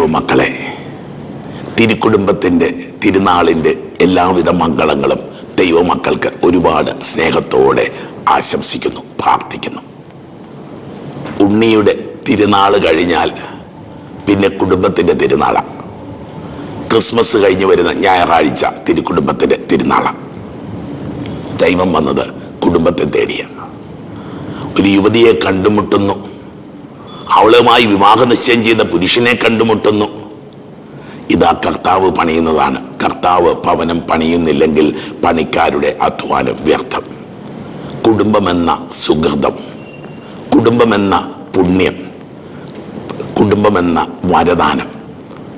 ദൈവമക്കളെ തിരുക്കുടുംബത്തിന്റെ തിരുനാളിന്റെ എല്ലാവിധ മംഗളങ്ങളും ദൈവമക്കൾക്ക് ഒരുപാട് സ്നേഹത്തോടെ ആശംസിക്കുന്നു പ്രാർത്ഥിക്കുന്നു. ഉണ്ണിയുടെ തിരുനാൾ കഴിഞ്ഞാൽ പിന്നെ കുടുംബത്തിന്റെ തിരുനാളാണ് ക്രിസ്മസ് കഴിഞ്ഞ് വരുന്ന ഞായറാഴ്ച തിരുക്കുടുംബത്തിന്റെ തിരുനാളാണ് ദൈവം വന്നത് കുടുംബത്തെ തേടിയ. ഒരു യുവതിയെ കണ്ടുമുട്ടുന്നു. അവളുമായി വിവാഹ നിശ്ചയം ചെയ്ത പുരുഷനെ കണ്ടുമുട്ടുന്നു. ഇതാ കർത്താവ് പണിയുന്നതാണ്. കർത്താവ് ഭവനം പണിയുന്നില്ലെങ്കിൽ പണിക്കാരുടെ അധ്വാനം വ്യർത്ഥം. കുടുംബമെന്ന സുഹൃതം. കുടുംബമെന്ന പുണ്യം. കുടുംബമെന്ന വരദാനം.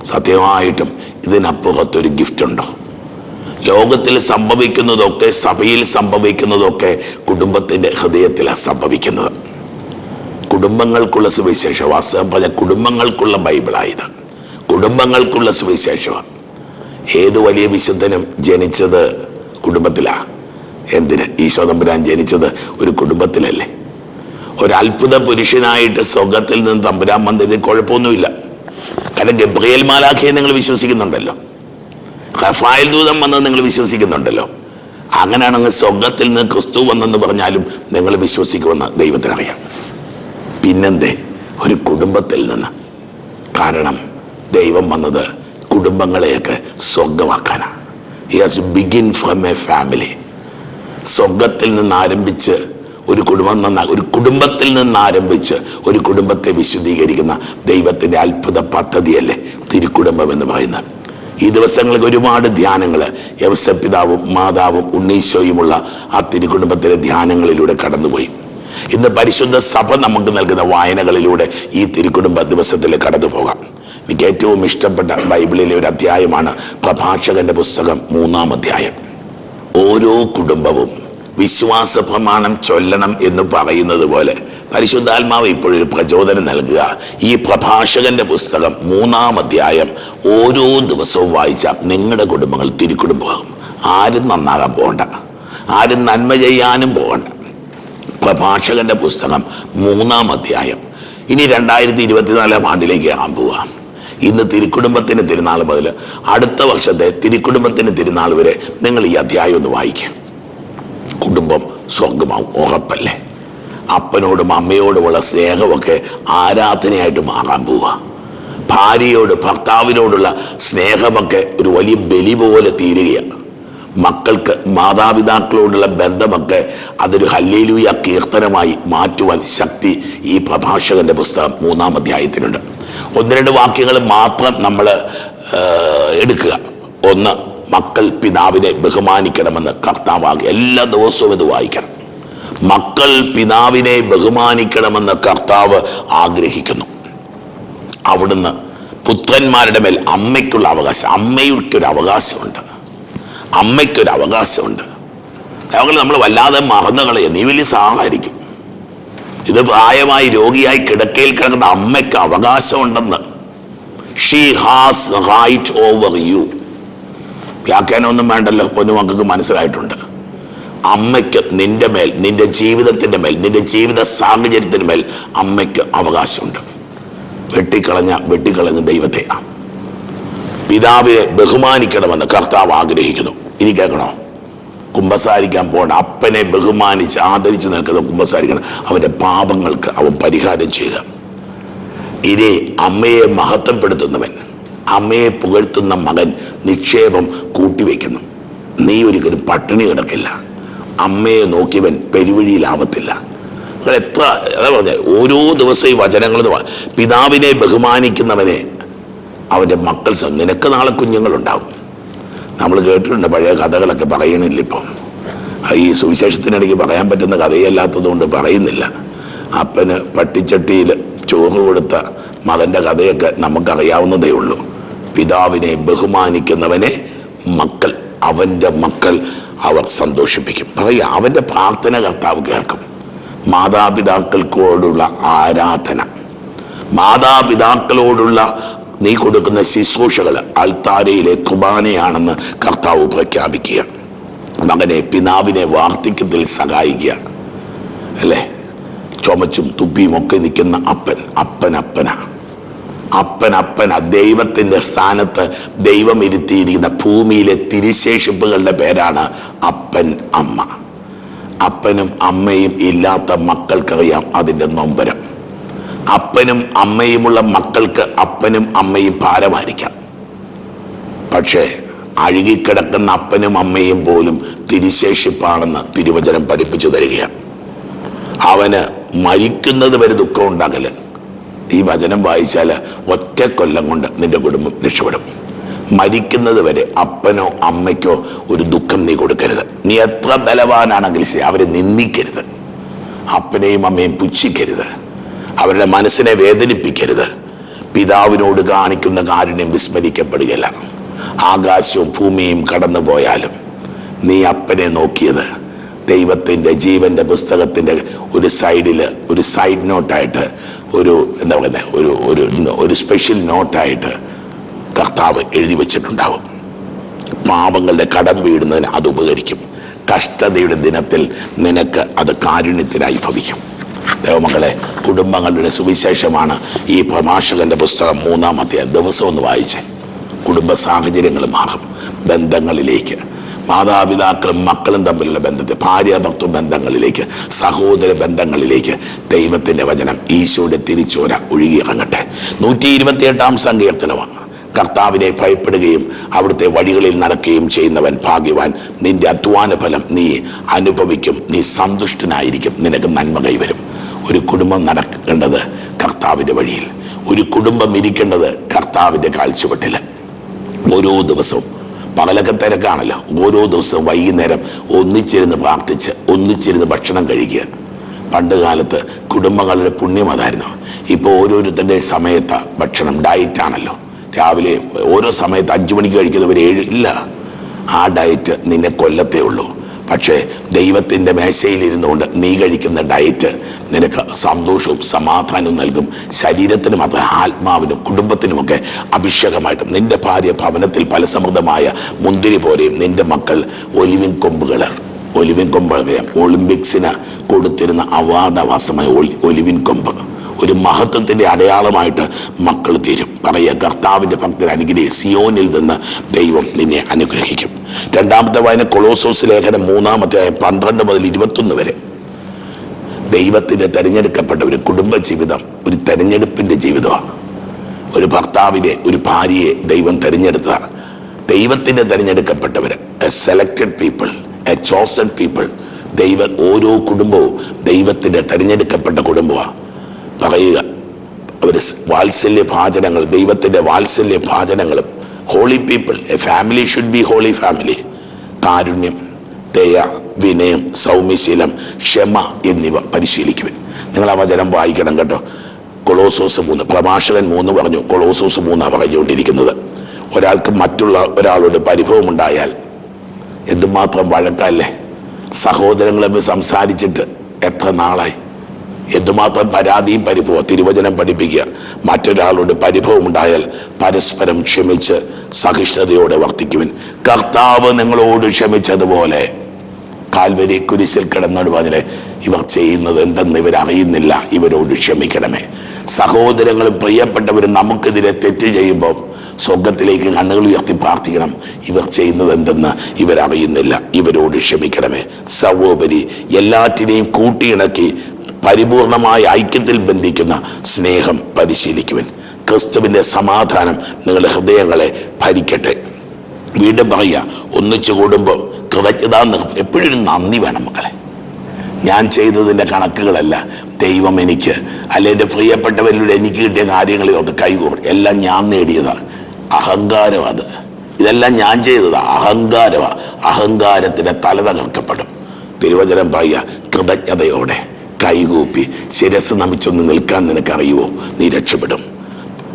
സത്യമായിട്ടും ഇതിനപ്പുറത്തൊരു ഗിഫ്റ്റ് ഉണ്ടോ ലോകത്തിൽ സംഭവിക്കുന്നതൊക്കെ സഭയിൽ സംഭവിക്കുന്നതൊക്കെ കുടുംബത്തിന്റെ ഹൃദയത്തിലാണ് സംഭവിക്കുന്നത്. കുടുംബങ്ങൾക്കുള്ള സുവിശേഷം വാസ്തവം പറഞ്ഞ കുടുംബങ്ങൾക്കുള്ള ബൈബിളായത്. കുടുംബങ്ങൾക്കുള്ള സുവിശേഷമാണ് ഏത് വലിയ വിശുദ്ധനും ജനിച്ചത് കുടുംബത്തിലാണ് എന്തിന്? ഈശോ തമ്പുരാൻ ജനിച്ചത് ഒരു കുടുംബത്തിലല്ലേ. ഒരത്ഭുത പുരുഷനായിട്ട് സ്വർഗത്തിൽ നിന്ന് തമ്പുരാൻ വന്നതിന് കുഴപ്പമൊന്നുമില്ല. കാരണം ഗബ്രിയൽ മാലാഖിയെ നിങ്ങൾ വിശ്വസിക്കുന്നുണ്ടല്ലോ. ഹഫായൽ ദൂതം വന്നത് നിങ്ങൾ വിശ്വസിക്കുന്നുണ്ടല്ലോ. അങ്ങനെയാണെങ്കിൽ സ്വർഗത്തിൽ നിന്ന് ക്രിസ്തു വന്നെന്ന് പറഞ്ഞാലും നിങ്ങൾ വിശ്വസിക്കുമെന്ന് ദൈവത്തിനറിയാം. പിന്നെന്തേ? ഒരു കുടുംബത്തിൽ നിന്ന്. കാരണം ദൈവം വന്നത് കുടുംബങ്ങളെയൊക്കെ സ്വർഗമാക്കാനാണ് yes begin from a family സ്വർഗത്തിൽ നിന്ന് ആരംഭിച്ച് ഒരു കുടുംബം നന്നാ ഒരു കുടുംബത്തിൽ നിന്ന് ആരംഭിച്ച് ഒരു കുടുംബത്തെ വിശദീകരിക്കുന്ന ദൈവത്തിന്റെ അത്ഭുത പദ്ധതിയല്ലേ തിരുക്കുടുംബം എന്ന് പറയുന്നത്. ഈ ദിവസങ്ങളിൽ ഒരുപാട് ധ്യാനങ്ങൾ യവസപിതാവും മാതാവും ഉണ്ണീശോയുമുള്ള ആ തിരുക്കുടുംബത്തിലെ ധ്യാനങ്ങളിലൂടെ കടന്നുപോയി. ഇന്ന് പരിശുദ്ധ സഭ നമുക്ക് നൽകുന്ന വായനകളിലൂടെ ഈ തിരുക്കുടുംബ ദിവസത്തിൽ കടന്നു പോകാം എനിക്ക് ഏറ്റവും ഇഷ്ടപ്പെട്ട ബൈബിളിലെ ഒരു അധ്യായമാണ് പ്രഭാഷകന്റെ പുസ്തകം മൂന്നാം അധ്യായം. ഓരോ കുടുംബവും വിശ്വാസ പ്രമാണം ചൊല്ലണം എന്ന് പറയുന്നത് പോലെ പരിശുദ്ധാത്മാവ് ഇപ്പോഴൊരു പ്രചോദനം നൽകുക. ഈ പ്രഭാഷകന്റെ പുസ്തകം മൂന്നാം അധ്യായം ഓരോ ദിവസവും വായിച്ചാൽ നിങ്ങളുടെ കുടുംബങ്ങൾ തിരുക്കുടുംബമാകും. ആരും നന്നാകാൻ പോകണ്ട. ആരും നന്മ ചെയ്യാനും പോകണ്ട. പ്രഭാഷകന്റെ പുസ്തകം മൂന്നാം അധ്യായം. ഇനി രണ്ടായിരത്തി ഇരുപത്തിനാലാം ആണ്ടിലേക്ക് ആകാൻ പോവുക ഇന്ന് തിരുക്കുടുംബത്തിന് തിരുനാൾ മുതൽ അടുത്ത വർഷത്തെ തിരുക്കുടുംബത്തിന് തിരുനാൾ വരെ നിങ്ങൾ ഈ അധ്യായം ഒന്ന് വായിക്കും. കുടുംബം സ്വർഗമാവും ഉറപ്പല്ലേ? അപ്പനോടും അമ്മയോടുമുള്ള സ്നേഹമൊക്കെ ആരാധനയായിട്ട് മാറാൻ പോവുക ഭാര്യയോട് ഭർത്താവിനോടുള്ള സ്നേഹമൊക്കെ ഒരു വലിയ ബലി പോലെ തീരുകയാണ്. മക്കൾക്ക് മാതാപിതാക്കളോടുള്ള ബന്ധമൊക്കെ അതൊരു ഹല്ലേലൂയ കീർത്തനമായി മാറ്റുവാൻ ശക്തി ഈ പ്രഭാഷകന്റെ പുസ്തകം മൂന്നാം അധ്യായത്തിലുണ്ട്. ഒന്ന് രണ്ട് വാക്യങ്ങൾ മാത്രം നമ്മൾ എടുക്കുക. ഒന്ന് മക്കൾ പിതാവിനെ ബഹുമാനിക്കണമെന്ന് കർത്താവാകെ എല്ലാ ദിവസവും ഇത് വായിക്കണം. മക്കൾ പിതാവിനെ ബഹുമാനിക്കണമെന്ന് കർത്താവ് ആഗ്രഹിക്കുന്നു. അവിടുന്ന് പുത്രന്മാരുടെ മേൽ അമ്മയ്ക്കുള്ള അവകാശം അമ്മയ്ക്കൊരു അവകാശമുണ്ട്. അമ്മയ്ക്കൊരു അവകാശമുണ്ട് അവങ്ങളെ നമ്മൾ വല്ലാതെ മറന്നു കളയുക നീ വലിയ സാഹായിരിക്കും ഇത് പ്രായമായി രോഗിയായി കിടക്കയിൽ കിടക്കുന്ന അമ്മയ്ക്ക് അവകാശമുണ്ടെന്ന്. She has right over you വ്യാഖ്യാനമൊന്നും വേണ്ടല്ലോ. പൊന്നുമക്കൾക്ക് മനസ്സിലായിട്ടുണ്ട്. അമ്മയ്ക്ക് നിന്റെ മേൽ നിന്റെ ജീവിതത്തിന്റെ മേൽ നിന്റെ ജീവിത സാഹചര്യത്തിന് മേൽ അമ്മയ്ക്ക് അവകാശമുണ്ട്. വെട്ടിക്കളഞ്ഞ വെട്ടിക്കളഞ്ഞ ദൈവത്തെയാണ് പിതാവിനെ ബഹുമാനിക്കണമെന്ന് കർത്താവ് ആഗ്രഹിക്കുന്നു. ഇനി കേൾക്കണോ? കുമ്പസാരിക്കാൻ പോകണം അപ്പനെ ബഹുമാനിച്ച് ആദരിച്ച് നിൽക്കുന്ന കുമ്പസാരിക്കണം. അവന്റെ പാപങ്ങൾക്ക് അവൻ പരിഹാരം ചെയ്യുക. ഇനി അമ്മയെ മഹത്വപ്പെടുത്തുന്നവൻ അമ്മയെ പുകഴ്ത്തുന്ന മകൻ നിക്ഷേപം കൂട്ടിവെക്കുന്നു. നീ ഒരിക്കലും പട്ടിണി കിടക്കില്ല. അമ്മയെ നോക്കിയവൻ പെരുവഴിയിലാവത്തില്ല. നിങ്ങൾ എത്ര അതാ പറഞ്ഞ ഓരോ ദിവസവും ഈ വചനങ്ങളെന്ന് പിതാവിനെ ബഹുമാനിക്കുന്നവനെ അവന്റെ മക്കൾ നിനക്ക് നാളെ കുഞ്ഞുങ്ങളുണ്ടാവും നമ്മൾ കേട്ടിട്ടുണ്ട് പഴയ കഥകളൊക്കെ പറയണില്ല ഇപ്പം ഈ സുവിശേഷത്തിനിടയ്ക്ക് പറയാൻ പറ്റുന്ന കഥയല്ലാത്തതുകൊണ്ട് പറയുന്നില്ല. അപ്പന് പട്ടിച്ചട്ടിയിൽ ചോറ് കൊടുത്ത മകന്റെ കഥയൊക്കെ നമുക്കറിയാവുന്നതേ ഉള്ളൂ. പിതാവിനെ ബഹുമാനിക്കുന്നവനെ മക്കൾ അവന്റെ മക്കൾ അവർ സന്തോഷിപ്പിക്കും. പറയുക അവന്റെ പ്രാർത്ഥന കർത്താവ് കേൾക്കും. മാതാപിതാക്കൾക്കോടുള്ള ആരാധന. മാതാപിതാക്കളോടുള്ള നീ കൊടുക്കുന്ന ശുശ്രൂഷകൾ അൾത്താരയിലെ കുബാനയാണെന്ന് കർത്താവ് പ്രഖ്യാപിക്കുക. മകനെ പിതാവിനെ വാർദ്ധക്യത്തിൽ സഹായിക്കുക. അല്ലേ? ചുമച്ചും തുപ്പിയും ഒക്കെ നിൽക്കുന്ന അപ്പൻ അപ്പൻ അപ്പനാ അപ്പൻ അപ്പന ദൈവത്തിന്റെ സ്ഥാനത്ത് ദൈവം ഇരുത്തിയിരിക്കുന്ന ഭൂമിയിലെ തിരിശേഷിപ്പുകളുടെ പേരാണ് അപ്പൻ അമ്മ. അപ്പനും അമ്മയും ഇല്ലാത്ത മക്കൾക്കറിയാം അതിന്റെ നൊമ്പരം. അപ്പനും അമ്മയുമുള്ള മക്കൾക്ക് അപ്പനും അമ്മയും ഭാരമായിരിക്കാം. പക്ഷേ അഴുകിക്കിടക്കുന്ന അപ്പനും അമ്മയും പോലും തിരിശേഷിപ്പാണെന്ന് തിരുവചനം പഠിപ്പിച്ചു തരികയാണ്. അവന് മരിക്കുന്നത് വരെ ദുഃഖം ഉണ്ടാകൽ. ഈ വചനം വായിച്ചാൽ ഒറ്റ കൊല്ലം കൊണ്ട് നിന്റെ കുടുംബം രക്ഷപ്പെടും. മരിക്കുന്നത് വരെ അപ്പനോ അമ്മയ്ക്കോ ഒരു ദുഃഖം നീ കൊടുക്കരുത്. നീ എത്ര ബലവാനാണെങ്കിലും ശരി അവരെ നിന്ദിക്കരുത്. അപ്പനെയും അമ്മയും പുച്ഛിക്കരുത്. അവരുടെ മനസ്സിനെ വേദനിപ്പിക്കരുത്. പിതാവിനോട് കാണിക്കുന്ന കാരുണ്യം വിസ്മരിക്കപ്പെടുകയില്ല. ആകാശവും ഭൂമിയും കടന്നു പോയാലും നീ അപ്പനെ നോക്കിയത് ദൈവത്തിന്റെ ജീവന്റെ പുസ്തകത്തിന്റെ ഒരു സൈഡിൽ ഒരു സൈഡ് നോട്ടായിട്ട് ഒരു എന്താ പറയുന്നത് ഒരു ഒരു ഒരു സ്പെഷ്യൽ നോട്ടായിട്ട് കർത്താവ് എഴുതി വെച്ചിട്ടുണ്ടാവും. പാപങ്ങളുടെ കടം വീടുന്നതിന് അത് ഉപകരിക്കും. കഷ്ടതയുടെ ദിനത്തിൽ നിനക്ക് അത് കാരുണ്യത്തിനായി ഭവിക്കും. ദേവമക്കളെ കുടുംബങ്ങളുടെ സുവിശേഷമാണ് ഈ പ്രഭാഷകന്റെ പുസ്തകം മൂന്നാമത്തെ ദിവസം ഒന്ന് വായിച്ച്. കുടുംബ സാഹചര്യങ്ങൾ മാറും. ബന്ധങ്ങളിലേക്ക്. മാതാപിതാക്കളും മക്കളും തമ്മിലുള്ള ബന്ധത്തെ ഭാര്യ ഭക്തൃ ബന്ധങ്ങളിലേക്ക് സഹോദര ബന്ധങ്ങളിലേക്ക് ദൈവത്തിന്റെ വചനം ഈശോയുടെ തിരിച്ചോര ഒഴുകിയിറങ്ങട്ടെ. നൂറ്റി ഇരുപത്തിയെട്ടാം സങ്കീർത്തനമാണ്. കർത്താവിനെ ഭയപ്പെടുകയും അവിടുത്തെ വഴികളിൽ നടക്കുകയും ചെയ്യുന്നവൻ ഭാഗ്യവാൻ. നിന്റെ അധ്വാന ഫലം നീ അനുഭവിക്കും. നീ സന്തുഷ്ടനായിരിക്കും. നിനക്ക് നന്മ കൈവരും ഒരു കുടുംബം നടക്കേണ്ടത് കർത്താവിന്റെ വഴിയിൽ. ഒരു കുടുംബം ഇരിക്കേണ്ടത് കർത്താവിന്റെ കാഴ്ചപ്പെട്ടില്ല ഓരോ ദിവസവും പകലൊക്കെ തിരക്കാണല്ലോ. ഓരോ ദിവസവും വൈകുന്നേരം ഒന്നിച്ചിരുന്ന് പ്രാർത്ഥിച്ച് ഒന്നിച്ചിരുന്ന് ഭക്ഷണം കഴിക്കുക. പണ്ട് കാലത്ത് കുടുംബങ്ങളുടെ പുണ്യം അതായിരുന്നു. ഇപ്പോൾ ഓരോരുത്തരുടെ സമയത്ത് ഭക്ഷണം ഡയറ്റാണല്ലോ രാവിലെ ഓരോ സമയത്ത് അഞ്ചു മണിക്ക് കഴിക്കുന്നവർ ഏഴ് ഇല്ല. ആ ഡയറ്റ് നിന്നെ കൊല്ലത്തേ ഉള്ളൂ. പക്ഷേ ദൈവത്തിന്റെ മേശയിലിരുന്നുകൊണ്ട് നീ കഴിക്കുന്ന ഡയറ്റ് നിനക്ക് സന്തോഷവും സമാധാനവും നൽകും. ശരീരത്തിനും അത് ആത്മാവിനും കുടുംബത്തിനുമൊക്കെ അഭിഷേകമായിട്ടും. നിന്റെ ഭാര്യ ഭവനത്തിൽ ഫലസമൃദ്ധമായ മുന്തിരി പോലെയും നിന്റെ മക്കൾ ഒലിവിൻ കൊമ്പുകൾ ഒലിവിൻ കൊമ്പ് ഒളിമ്പിക്സിന് കൊടുത്തിരുന്ന അവാർഡ് അവാസമായ ഒലി ഒലിവിൻ കൊമ്പ്. ഒരു മഹത്വത്തിന്റെ അടയാളമായിട്ട് മക്കൾ തീരും. പറയുക കർത്താവിന്റെ ഭക്തൻ അനുഗ്രഹി സിയോനിൽ നിന്ന് ദൈവം നിന്നെ അനുഗ്രഹിക്കും. രണ്ടാമത്തെ വായന കൊളോസോസ് ലേഖനം മൂന്നാമത്തെ പന്ത്രണ്ട് മുതൽ ഇരുപത്തൊന്ന് വരെ. ദൈവത്തിന്റെ തിരഞ്ഞെടുക്കപ്പെട്ട ഒരു കുടുംബജീവിതം ഒരു തിരഞ്ഞെടുപ്പിന്റെ ജീവിതമാണ്. ഒരു ഭർത്താവിനെ ഒരു ഭാര്യയെ ദൈവം തിരഞ്ഞെടുത്തതാണ്. ദൈവത്തിന്റെ തിരഞ്ഞെടുക്കപ്പെട്ടവർ a selected people a chosen people ദൈവ ഓരോ കുടുംബവും ദൈവത്തിന്റെ തിരഞ്ഞെടുക്കപ്പെട്ട കുടുംബമാണ്. പറയുക. അവർ വാത്സല്യ ഭാചനങ്ങൾ ദൈവത്തിന്റെ വാത്സല്യ ഭാചനങ്ങളും holy people a family should be holy family കാരുണ്യം ദയ വിനയം സൗമ്യശീലം ക്ഷമ എന്നിവ പരിശീലിക്കുവൻ. നിങ്ങൾ ആ വചനം വായിക്കണം കേട്ടോ. കൊളോസോസ് മൂന്ന് പ്രഭാഷകൻ മൂന്ന് പറഞ്ഞു കൊളോസോസ് മൂന്നാണ് പറഞ്ഞുകൊണ്ടിരിക്കുന്നത്. ഒരാൾക്ക് മറ്റുള്ള ഒരാളോട് പരിഭവമുണ്ടായാൽ എന്തുമാത്രം വഴക്കല്ലേ? സഹോദരങ്ങളെ സംസാരിച്ചിട്ട് എത്ര നാളായി? എന്തുമാത്രം പരാതിയും പരിഭവം തിരുവചനം പഠിപ്പിക്കുക? മറ്റൊരാളോട് പരിഭവം ഉണ്ടായാൽ പരസ്പരം ക്ഷമിച്ച് സഹിഷ്ണുതയോടെ വർത്തിക്കുവിൻ. കർത്താവ് നിങ്ങളോട് ക്ഷമിച്ചതുപോലെ കാൽവരി കുരിശിൽ പറഞ്ഞ ഇവർ ചെയ്യുന്നത് എന്തെന്ന് ഇവരറിയുന്നില്ല. ഇവരോട് ക്ഷമിക്കണമേ. സഹോദരങ്ങളും പ്രിയപ്പെട്ടവരും നമുക്കെതിരെ തെറ്റ് ചെയ്യുമ്പോൾ സ്വർഗത്തിലേക്ക് കണ്ണുകൾ ഉയർത്തി പ്രാർത്ഥിക്കണം. ഇവർ ചെയ്യുന്നത് എന്തെന്ന് ഇവരറിയുന്നില്ല. ഇവരോട് ക്ഷമിക്കണമേ. സർവോപരി എല്ലാറ്റിനെയും കൂട്ടിയിണക്കി പരിപൂർണമായ ഐക്യത്തിൽ ബന്ധിക്കുന്ന സ്നേഹം പരിശീലിക്കുവൻ. ക്രിസ്തുവിന്റെ സമാധാനം നിങ്ങളുടെ ഹൃദയങ്ങളെ ഭരിക്കട്ടെ. വീണ്ടും പറയുക ഒന്നിച്ചു കൂടുമ്പോൾ കൃതജ്ഞത എപ്പോഴും നന്ദി വേണം മക്കളെ. ഞാൻ ചെയ്തതിന്റെ കണക്കുകളല്ല. ദൈവം എനിക്ക് അല്ലെ എന്റെ പ്രിയപ്പെട്ടവരിലൂടെ എനിക്ക് കിട്ടിയ കാര്യങ്ങളെ ഒക്കെ കൈകൂടും എല്ലാം ഞാൻ നേടിയതാണ് അഹങ്കാരം അത്. ഇതെല്ലാം ഞാൻ ചെയ്തതാണ് അഹങ്കാരമാണ് അഹങ്കാരത്തിന്റെ തല തകർക്കപ്പെടും. തിരുവചനം പറയുക കൃതജ്ഞതയോടെ. കൈകൂപ്പി ശിരസ് നമിച്ചൊന്ന് നിൽക്കാൻ നിനക്കറിയുമോ നീ രക്ഷപ്പെടും.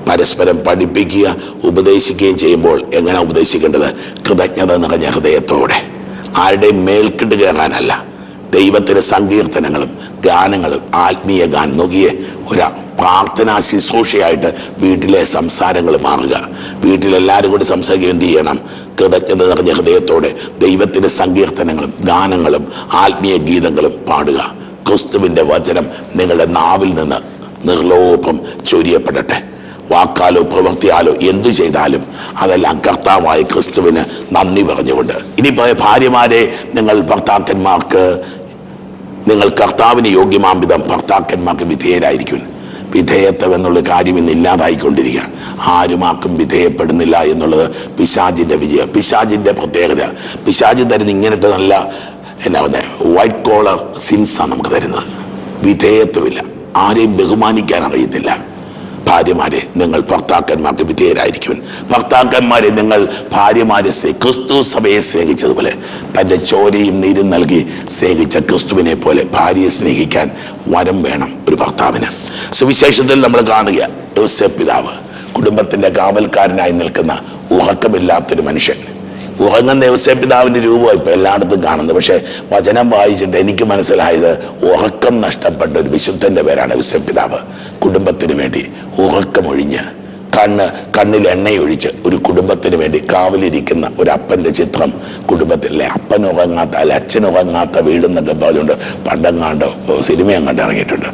പരസ്പരം പഠിപ്പിക്കുക ഉപദേശിക്കുകയും ചെയ്യുമ്പോൾ എങ്ങനെ ഉപദേശിക്കേണ്ടത്? കൃതജ്ഞത നിറഞ്ഞ ഹൃദയത്തോടെ. ആരുടെയും മേൽക്കിട്ട് കയറാനല്ല. ദൈവത്തിന്റെ സങ്കീർത്തനങ്ങളും ഗാനങ്ങളും ആത്മീയ ഗാൻ നോക്കിയേ ഒരു പ്രാർത്ഥനാ ശുശ്രൂഷയായിട്ട് വീട്ടിലെ സംസാരങ്ങൾ മാറുക. വീട്ടിലെല്ലാവരും കൂടി സംസാരിക്കുക എന്ത് ചെയ്യണം? കൃതജ്ഞത നിറഞ്ഞ ഹൃദയത്തോടെ ദൈവത്തിന്റെ സങ്കീർത്തനങ്ങളും ഗാനങ്ങളും ആത്മീയ ഗീതങ്ങളും പാടുക. ക്രിസ്തുവിന്റെ വചനം നിങ്ങളുടെ നാവിൽ നിന്ന് നിർലോഭം ചൊരിയപ്പെടട്ടെ. വാക്കാലോ പ്രവൃത്തിയാലോ എന്തു ചെയ്താലും അതെല്ലാം കർത്താവായ ക്രിസ്തുവിന് നന്ദി പറഞ്ഞുകൊണ്ട്. ഇനി ഭാര്യമാരെ നിങ്ങൾ ഭർത്താക്കന്മാർക്ക് നിങ്ങൾ കർത്താവിന് യോഗ്യമാം വിധം ഭർത്താക്കന്മാർക്ക് വിധേയരായിരിക്കും. വിധേയത്വം എന്നുള്ള കാര്യം ഇന്ന് ഇല്ലാതായിക്കൊണ്ടിരിക്കുക. ആരും ആർക്കും വിധേയപ്പെടുന്നില്ല എന്നുള്ളത് പിശാജിന്റെ വിജയം പിശാജിന്റെ പ്രത്യേകത. പിശാജി തരുന്ന ഇങ്ങനത്തെ നല്ല എന്നാ പറയുന്നത് വൈറ്റ് കോളർ സിൻസാണ് നമുക്ക് തരുന്നത്. വിധേയത്വമില്ല. ആരെയും ബഹുമാനിക്കാൻ അറിയത്തില്ല. ഭാര്യമാരെ നിങ്ങൾ ഭർത്താക്കന്മാർക്ക് വിധേയരായിരിക്കും ഭർത്താക്കന്മാരെ നിങ്ങൾ ഭാര്യമാരെ സ്നേ ക്രിസ്തു സഭയെ സ്നേഹിച്ചതുപോലെ തന്റെ ചോരയും നീരും നൽകി സ്നേഹിച്ച ക്രിസ്തുവിനെ പോലെ ഭാര്യയെ സ്നേഹിക്കാൻ വരം വേണം ഒരു ഭർത്താവിന്. സുവിശേഷത്തിൽ നമ്മൾ കാണുക യോസെ പിതാവ് കുടുംബത്തിന്റെ കാവൽക്കാരനായി നിൽക്കുന്ന ഉറക്കമില്ലാത്തൊരു മനുഷ്യൻ. ഉറങ്ങുന്ന ദിവസം പിതാവിന്റെ രൂപം ഇപ്പം എല്ലായിടത്തും കാണുന്നത്. പക്ഷേ വചനം വായിച്ചിട്ട് എനിക്ക് മനസ്സിലായത് ഉറക്കം നഷ്ടപ്പെട്ട ഒരു വിശുദ്ധന്റെ പേരാണ് യോസേഫ് പിതാവ് കുടുംബത്തിന് വേണ്ടി ഉറക്കമൊഴിഞ്ഞ് കണ്ണ് കണ്ണിൽ എണ്ണയൊഴിച്ച് ഒരു കുടുംബത്തിന് വേണ്ടി കാവലിരിക്കുന്ന ഒരു അപ്പന്റെ ചിത്രം കുടുംബത്തിലെ അപ്പൻ ഉറങ്ങാത്ത അല്ലെ? അച്ഛൻ ഉറങ്ങാത്ത വീടെന്നൊക്കെ പറഞ്ഞുകൊണ്ട് പണ്ടെങ്ങാണ്ട് സിനിമ അങ്ങോട്ട് ഇറങ്ങിയിട്ടുണ്ട്.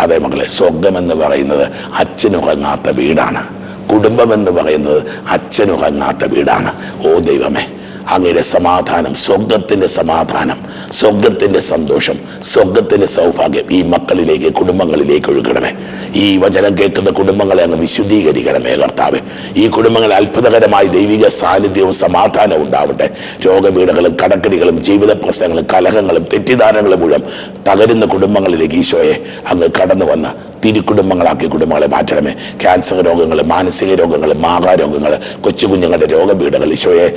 അതേ മക്കളെ സ്വർഗം എന്ന് പറയുന്നത് അച്ഛനുറങ്ങാത്ത വീടാണ്. കുടുംബം എന്ന് പറയുന്നത് അച്ഛനുറങ്ങാത്ത വീടാണ്. ഓ ദൈവമേ അങ്ങയുടെ സമാധാനം സ്വർഗത്തിന്റെ സമാധാനം സ്വർഗത്തിന്റെ സന്തോഷം സ്വർഗത്തിന്റെ സൗഭാഗ്യം ഈ മക്കളിലേക്ക് കുടുംബങ്ങളിലേക്ക് ഒഴുകണമേ. ഈ വചനം കേൾക്കുന്ന കുടുംബങ്ങളെ അങ്ങ് വിശുദ്ധീകരിക്കണമേ കർത്താവ്. ഈ കുടുംബങ്ങളിൽ അത്ഭുതകരമായ ദൈവിക സാന്നിധ്യവും സമാധാനവും ഉണ്ടാവട്ടെ. രോഗപീഠകളും കടക്കടികളും ജീവിത പ്രശ്നങ്ങളും കലഹങ്ങളും തെറ്റിദ്ധാരണകളും മുഴുവൻ തകരുന്ന കുടുംബങ്ങളിലേക്ക് ഈശോയെ അങ്ങ് കടന്നു വന്ന് തിരുക്കുടുംബങ്ങളാക്കി കുടുംബങ്ങളെ മാറ്റണമേ. ക്യാൻസർ രോഗങ്ങൾ മാനസിക രോഗങ്ങൾ മാഹാരോഗങ്ങൾ കൊച്ചു കുഞ്ഞുങ്ങളുടെ രോഗപീഠകൾ. ഈശോയെ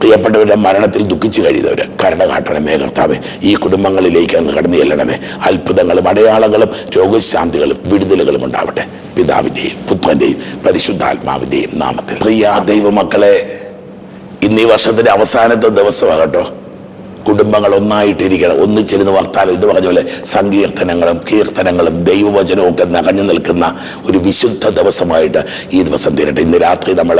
പ്രിയപ്പെട്ടവരുടെ മരണത്തിൽ ദുഃഖിച്ചു കഴിയുന്നവർ കരുണ കാട്ടണമേ കർത്താവെ. ഈ കുടുംബങ്ങളിലേക്ക് അങ്ങ് കടന്നു ചെല്ലണമേ. അത്ഭുതങ്ങളും അടയാളങ്ങളും രോഗശാന്തികളും വിടുതലുകളും ഉണ്ടാവട്ടെ. പിതാവിന്റെയും പുത്രന്റെയും പരിശുദ്ധാത്മാവിന്റെയും നാമത്തിൽ. പ്രിയ ദൈവമക്കളെ ഇന്ന് ഈ വർഷത്തിന്റെ അവസാനത്തെ ദിവസമാണ് കേട്ടോ. കുടുംബങ്ങൾ ഒന്നായിട്ടിരിക്കണം ഒന്നിച്ചിരുന്ന് വർത്താനം ഇത് പറഞ്ഞ പോലെ സങ്കീർത്തനങ്ങളും കീർത്തനങ്ങളും ദൈവവചനവും ഒക്കെ നിറഞ്ഞു നിൽക്കുന്ന ഒരു വിശുദ്ധ ദിവസമായിട്ട് ഈ ദിവസം തീരട്ടെ. ഇന്ന് രാത്രി നമ്മൾ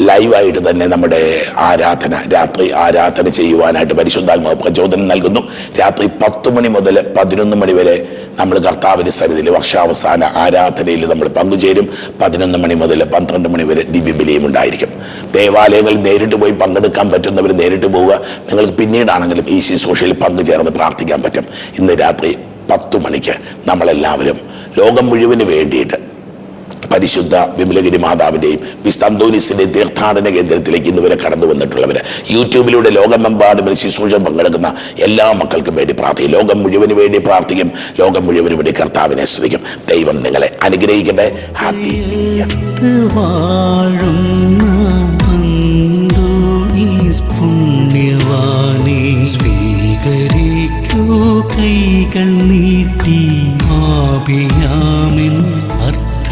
ലൈവായിട്ട് തന്നെ നമ്മുടെ ആരാധന രാത്രി ആരാധന ചെയ്യുവാനായിട്ട് പരിശുദ്ധാത്മാവ് പ്രചോദനം നൽകുന്നു. രാത്രി പത്ത് മണി മുതൽ പതിനൊന്ന് മണി വരെ നമ്മൾ കർത്താവിന്റെ സന്നിധിയിൽ വർഷാവസാന ആരാധനയിൽ നമ്മൾ പങ്കുചേരും. പതിനൊന്ന് മണി മുതൽ പന്ത്രണ്ട് മണി വരെ ദിവ്യബലിയും ഉണ്ടായിരിക്കും. ദേവാലയങ്ങളിൽ നേരിട്ട് പോയി പങ്കെടുക്കാൻ പറ്റുന്നവർ നേരിട്ട് പോവുക. നിങ്ങൾക്ക് പിന്നീടാണെങ്കിലും ഈ ശുശ്രൂഷയിൽ പങ്കുചേർന്ന് പ്രാർത്ഥിക്കാൻ പറ്റും. ഇന്ന് രാത്രി പത്തു മണിക്ക് നമ്മളെല്ലാവരും ലോകം മുഴുവൻ വേണ്ടിയിട്ട് പരിശുദ്ധ വിമലഗിരി മാതാവിന്റെയും വിസ്തന്തോനിസിന്റെ തീർത്ഥാടന കേന്ദ്രത്തിലേക്ക് ഇന്നുവരെ കടന്നു വന്നിട്ടുള്ളവർ യൂട്യൂബിലൂടെ ലോകമെമ്പാടും ശുശ്രൂഷ പങ്കെടുക്കുന്ന എല്ലാ മക്കൾക്കും വേണ്ടി പ്രാർത്ഥിക്കും. ലോകം മുഴുവൻ വേണ്ടി പ്രാർത്ഥിക്കും. ലോകം മുഴുവൻ വേണ്ടി കർത്താവിനെ സ്തുതിക്കും. ദൈവം നിങ്ങളെ അനുഗ്രഹിക്കട്ടെ. ഹാപ്പി സ്വീകരിക്കൂ കൈകൾ നീട്ടി ആപിയാമിൻ